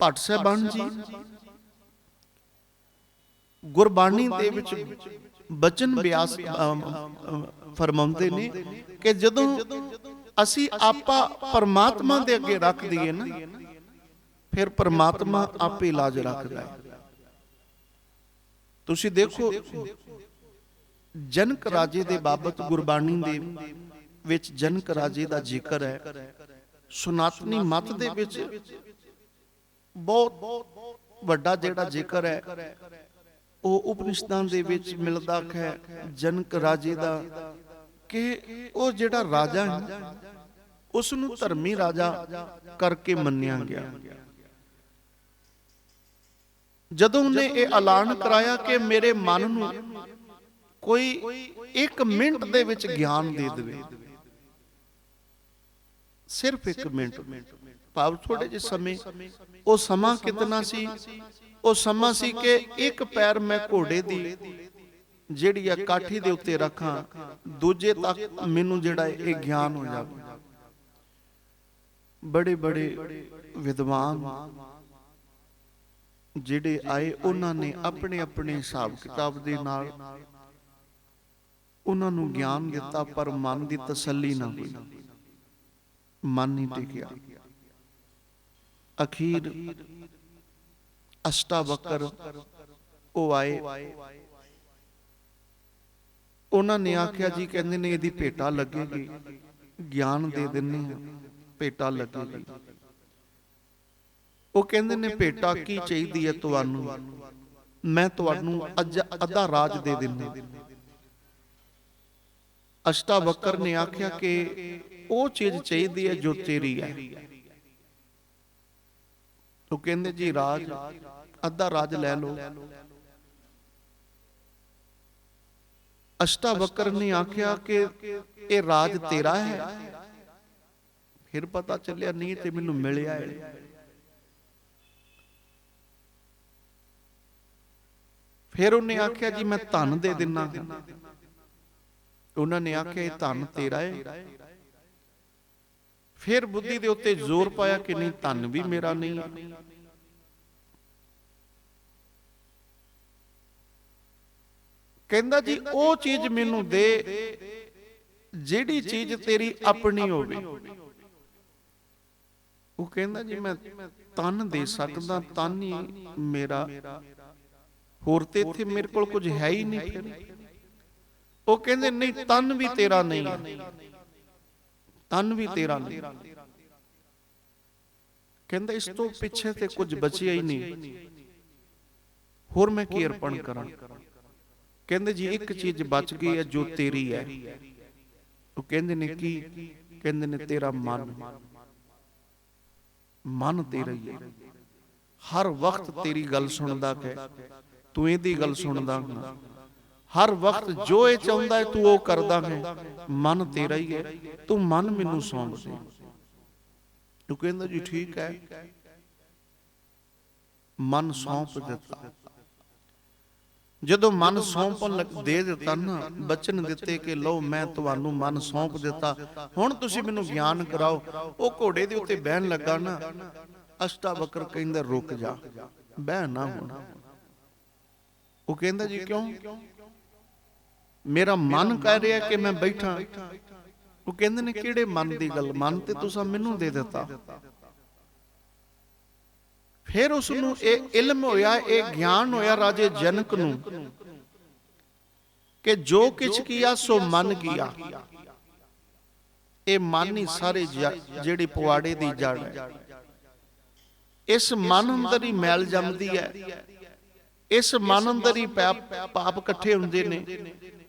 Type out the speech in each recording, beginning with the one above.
ਭੱਟ ਸਾਹਿਬਾਨ ਜੀ। ਗੁਰਬਾਣੀ ਦੇ ਵਿੱਚ ਬਚਨ ਬਿਆਸ ਫਰਮਾਉਂਦੇ ਨੇ ਕਿ ਜਦੋਂ ਅਸੀਂ ਆਪਾ ਪਰਮਾਤਮਾ ਦੇ ਅੱਗੇ ਰੱਖ ਦਈਏ ਨਾ ਫਿਰ ਪਰਮਾਤਮਾ ਆਪੇ ਲਾਜ ਰੱਖਦਾ ਹੈ। ਤੁਸੀਂ ਦੇਖੋ ਜਨਕ ਰਾਜੇ ਦੇ ਬਾਬਤ ਗੁਰਬਾਣੀ ਦੇ ਵਿੱਚ ਜਨਕ ਰਾਜੇ ਦਾ ਜ਼ਿਕਰ ਹੈ। ਸੁਨਾਤਨੀ ਮਤ ਦੇ ਵਿੱਚ ਬਹੁਤ ਵੱਡਾ ਜਿਹੜਾ ਜ਼ਿਕਰ ਹੈ, ਉਹ ਉਪਨਿਸ਼ਦਾਂ ਦੇ ਵਿੱਚ ਮਿਲਦਾ ਹੈ, ਜਨਕ ਰਾਜੇ ਦਾ, ਕਿ ਉਹ ਜਿਹੜਾ ਰਾਜਾ ਹੈ ਉਸ ਨੂੰ ਧਰਮੀ ਰਾਜਾ ਕਰਕੇ ਮੰਨਿਆ ਗਿਆ। ਜਦੋਂ ਉਹਨੇ ਇਹ ਐਲਾਨ ਕਰਾਇਆ ਕਿ ਮੇਰੇ ਮਨ ਨੂੰ ਕੋਈ 1 ਮਿੰਟ ਦੇ ਵਿੱਚ ਗਿਆਨ ਦੇ ਦੇਵੇ ਸਿਰਫ 1 ਮਿੰਟ। ਭਾਵ ਥੋੜੇ ਜਿਹੇ ਸਮੇਂ। ਉਹ ਸਮਾਂ ਕਿਤਨਾ ਸੀ? ਉਹ ਸਮਾਂ ਸੀ ਕਿ ਇੱਕ ਪੈਰ ਮੈਂ ਘੋੜੇ ਦੀ ਜਿਹੜੀ ਆ ਕਾਠੀ ਦੇ ਉੱਤੇ ਰੱਖਾਂ ਦੂਜੇ ਤੱਕ ਮੈਨੂੰ ਜਿਹੜਾ ਇਹ ਗਿਆਨ ਹੋ ਜਾਵੇ। ਬੜੇ ਬੜੇ ਵਿਦਵਾਨ ਜਿਹੜੇ ਆਏ ਉਹਨਾਂ ਨੇ ਆਪਣੇ ਆਪਣੇ ਹਿਸਾਬ ਕਿਤਾਬ ਦੇ ਨਾਲ ਉਹਨਾਂ ਨੂੰ ਗਿਆਨ ਦਿੱਤਾ ਪਰ ਮਨ ਦੀ ਤਸੱਲੀ ਨਾ ਹੋਈ। ਮਨ ਨਹੀਂ ਟਿਕਿਆ। ਅਖੀਰ ਅਸ਼ਟਾਵਕਰ ਉਹ ਆਏ। ਉਹਨਾਂ ਨੇ ਆਖਿਆ ਜੀ, ਕਹਿੰਦੇ ਨੇ ਇਹਦੀ ਭੇਟਾ ਲੱਗੇਗੀ। ਗਿਆਨ ਦੇ ਦਿੰਨੇ ਆ ਭੇਟਾ ਲੱਗੇਗੀ। ਉਹ ਕਹਿੰਦੇ ਨੇ, ਭੇਟਾ ਕੀ ਚਾਹੀਦੀ ਹੈ ਤੁਹਾਨੂੰ? ਮੈਂ ਤੁਹਾਨੂੰ ਅੱਜ ਅੱਧਾ ਰਾਜ ਦੇ ਦਿੰਦਾ। ਅਸ਼ਟਾਵਕਰ ਨੇ ਆਖਿਆ ਕਿ ਉਹ ਚੀਜ਼ ਚਾਹੀਦੀ ਹੈ ਜੋ ਤੇਰੀ ਹੈ। ਉਹ ਕਹਿੰਦੇ, ਜੀ, ਰਾਜ, ਅੱਧਾ ਰਾਜ ਲੈ ਲਓ। ਅਸ਼ਟਾਵਕਰ ਨੇ ਆਖਿਆ ਕਿ ਇਹ ਰਾਜ ਤੇਰਾ ਹੈ। ਫਿਰ ਪਤਾ ਚੱਲਿਆ, ਨਹੀਂ ਤੇ ਮੈਨੂੰ ਮਿਲਿਆ ਹੈ। ਫਿਰ ਉਹਨੇ ਆਖਿਆ, ਜੀ, ਮੈਂ ਧਨ ਦੇ ਦਿੰਨਾ ਉਹਨਾਂ ਨੇ ਆਖਿਆ ਇਹ ਧਨ ਤੇਰਾ ਹੈ ਫਿਰ ਬੁੱਧੀ ਦੇ ਉੱਤੇ ਜ਼ੋਰ ਪਾਇਆ ਕਿ ਨਹੀਂ ਧਨ ਵੀ ਮੇਰਾ ਨਹੀਂ। ਹੈ ਕਹਿੰਦਾ ਜੀ ਉਹ ਚੀਜ਼ ਮੈਨੂੰ ਦੇ ਜਿਹੜੀ ਚੀਜ਼ ਤੇਰੀ ਆਪਣੀ ਹੋਵੇ। ਉਹ ਕਹਿੰਦਾ ਜੀ ਮੈਂ ਤਨ ਦੇ ਸਕਦਾ ਤਨ ਹੀ ਮੇਰਾ। ਹੋਰ ਤੇ ਇੱਥੇ ਮੇਰੇ ਕੋਲ ਕੁਝ ਹੈ ਹੀ ਨਹੀਂ ਫਿਰ। ਉਹ ਕਹਿੰਦੇ, ਨਹੀਂ, ਤਨ ਵੀ ਤੇਰਾ ਨਹੀਂ ਹੈ। ਤਨ ਵੀ ਤੇਰਾ ਨਹੀਂ ਕਹਿੰਦਾ, ਇਸ ਤੋਂ ਪਿੱਛੇ ਤੇ ਕੁਝ ਬਚਿਆ ਹੀ ਨਹੀਂ। ਹੋਰ ਮੈਂ ਕੀ ਅਰਪਣ ਕਰਾਂ? ਕਹਿੰਦੇ, ਜੀ, ਇੱਕ ਚੀਜ਼ ਬਚ ਗਈ ਹੈ ਜੋ ਤੇਰੀ ਹੈ। ਉਹ ਕਹਿੰਦੇ ਨੇ ਕੀ? ਕਹਿੰਦੇ ਨੇ ਤੇਰਾ ਮਨ। ਮਨ ਤੇਰਾ ਹੀ ਹੈ। ਹਰ ਵਕਤ ਤੇਰੀ ਗੱਲ ਸੁਣਦਾ ਹੈ ਤੂੰ ਇਹਦੀ ਗੱਲ ਸੁਣਦਾ ਹੈ ਹਰ ਵਕਤ ਜੋ ਇਹ ਚਾਹੁੰਦਾ ਹੈ, ਤੂੰ ਉਹ ਕਰਦਾ ਹੈ। ਮਨ ਤੇਰਾ ਹੀ ਹੈ। ਤੂੰ ਮਨ ਮੈਨੂੰ ਸੌਂਪ ਦੇ। ਤੂੰ ਕਹਿੰਦਾ ਜੀ ਠੀਕ ਹੈ। ਮਨ ਸੌਂਪ ਦਿੱਤਾ। ਜਦੋਂ ਮਨ ਸੌਂਪਣ ਦੇ ਦਿੱਤਾ ਨਾ, ਬਚਨ ਦਿੱਤੇ ਕਿ ਲਓ ਮੈਂ ਤੁਹਾਨੂੰ ਮਨ ਸੌਂਪ ਦਿੱਤਾ। ਹੁਣ ਤੁਸੀਂ ਮੈਨੂੰ ਗਿਆਨ ਕਰਾਓ। ਉਹ ਘੋੜੇ ਦੇ ਉੱਤੇ ਬਹਿਣ ਲੱਗਾ ਨਾ, ਅਸ਼ਟਾਵਕਰ ਕਹਿੰਦਾ, ਰੁਕ ਜਾ। ਬਹਿ ਨਾ ਹੁਣ। ਉਹ ਕਹਿੰਦਾ ਜੀ ਕਿਉਂ? ਮੇਰਾ ਮਨ ਕਹਿ ਰਿਹਾ ਕਿ ਮੈਂ ਬੈਠਾ। ਉਹ ਕਹਿੰਦੇ ਨੇ ਕਿਹੜੇ ਮਨ ਦੀ ਗੱਲ? ਮਨ ਤੇ ਤੁਸੀਂ ਮੈਨੂੰ ਦੇ ਦਿੱਤਾ। ਫਿਰ ਉਸ ਨੂੰ ਇਹ ਇਲਮ ਹੋਇਆ ਇਹ ਗਿਆਨ ਹੋਇਆ ਰਾਜੇ ਜਨਕ ਨੂੰ ਕਿ ਜੋ ਕਿਛ ਕੀਆ ਸੋ ਮਨ ਕੀਆ। ਇਹ ਮਨ ਹੀ ਸਾਰੇ ਜਿਹੜੀ ਪਵਾੜੇ ਦੀ ਜੜ ਹੈ। ਇਸ ਮਨ ਅੰਦਰ ਹੀ ਮੈਲ ਜੰਮਦੀ ਹੈ। ਇਸ ਮਨ ਅੰਦਰ ਹੀ ਪਾਪ ਇਕੱਠੇ ਹੁੰਦੇ ਨੇ।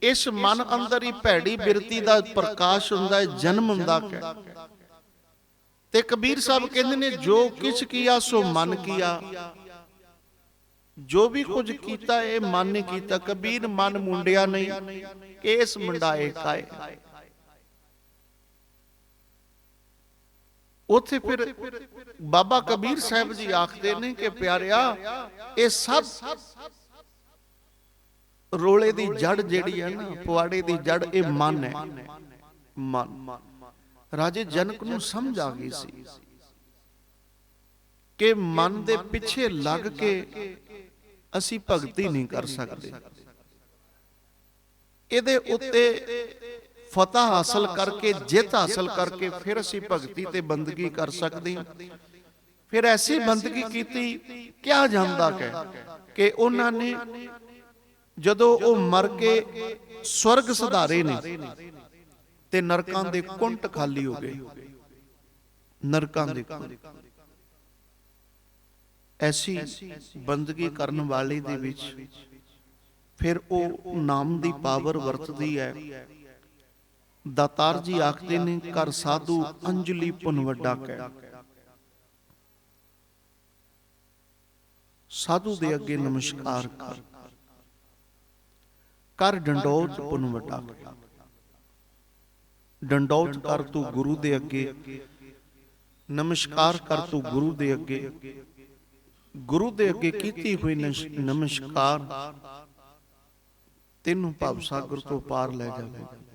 ਇਸ ਮਨ ਅੰਦਰ ਹੀ ਭੈੜੀ ਬਿਰਤੀ ਦਾ ਪ੍ਰਕਾਸ਼ ਹੁੰਦਾ ਹੈ, ਜਨਮ ਹੁੰਦਾ ਹੈ। ਤੇ ਕਬੀਰ ਸਾਹਿਬ ਕਹਿੰਦੇ ਨੇ, ਜੋ ਕਿਛ ਕੀਆ, ਸੋ ਮਨ ਕੀਆ। ਜੋ ਵੀ ਕੁਝ ਕੀਤਾ, ਇਹ ਮਨ ਨੇ ਕੀਤਾ। ਕਬੀਰ ਮਨ ਮੁੰਡਿਆ ਨਹੀਂ, ਕੇਸ ਮੁੰਡਾਏ ਕਾਏ ਉੱਥੇ ਫਿਰ ਬਾਬਾ ਕਬੀਰ ਸਾਹਿਬ ਜੀ ਆਖਦੇ ਨੇ ਕਿ ਪਿਆਰਿਆ, ਇਹ ਸਭ ਰੋਲੇ ਦੀ ਜੜ ਜਿਹੜੀ ਹੈ ਨਾ, ਪੁਆੜੇ ਦੀ ਜੜ, ਇਹ ਮਨ ਹੈ। ਮਨ। ਰਾਜੇ ਜਨਕ ਨੂੰ ਸਮਝ ਆ ਗਈ ਸੀ ਕਿ ਮਨ ਦੇ ਪਿੱਛੇ ਲੱਗ ਕੇ ਅਸੀਂ ਭਗਤੀ ਨਹੀਂ ਕਰ ਸਕਦੇ। ਇਹਦੇ ਉੱਤੇ ਫਤਹ ਹਾਸਲ ਕਰਕੇ, ਜਿੱਤ ਹਾਸਲ ਕਰਕੇ ਫਿਰ ਅਸੀਂ ਭਗਤੀ ਤੇ ਬੰਦਗੀ ਕਰ ਸਕਦੇ ਹਾਂ। ਫਿਰ ਐਸੀ ਬੰਦਗੀ ਕੀਤੀ ਕਿਹਾ ਜਾਂਦਾ ਹੈ ਕਿ ਉਹਨਾਂ ਨੇ ਜਦੋਂ ਉਹ ਮਰ ਕੇ ਸਵਰਗ ਸੁਧਾਰੇ ਨੇ, ਤੇ ਨਰਕਾਂ ਦੇ ਕੁੰਟ ਖਾਲੀ ਹੋ ਗਏ। ਨਰਕਾਂ ਦੇ ਐਸੀ ਬੰਦਗੀ ਕਰਨ ਵਾਲੇ ਦੇ ਵਿੱਚ ਫਿਰ ਉਹ ਨਾਮ ਦੀ ਪਾਵਰ ਵਰਤਦੀ ਹੈ। ਦਾਤਾਰ ਜੀ ਆਖਦੇ ਨੇ ਕਰ ਸਾਧੂ ਅੰਜਲੀ ਪੁਨ ਵੱਡਾ ਸਾਧੂ ਦੇ ਅੱਗੇ ਨਮਸਕਾਰ ਕਰ। ਕਰ ਡੰਡੋਤ ਪੁਨ ਡੰਡੋਤ ਕਰ ਤੂੰ ਗੁਰੂ ਦੇ ਅੱਗੇ। ਨਮਸਕਾਰ ਕਰ ਤੂੰ ਗੁਰੂ ਦੇ ਅੱਗੇ। ਗੁਰੂ ਦੇ ਅੱਗੇ ਕੀਤੀ ਹੋਈ ਨਮਸਕਾਰ। ਤੈਨੂੰ ਭਵ ਸਾਗਰ ਤੋਂ ਪਾਰ ਲੈ ਜਾਵੇਗਾ।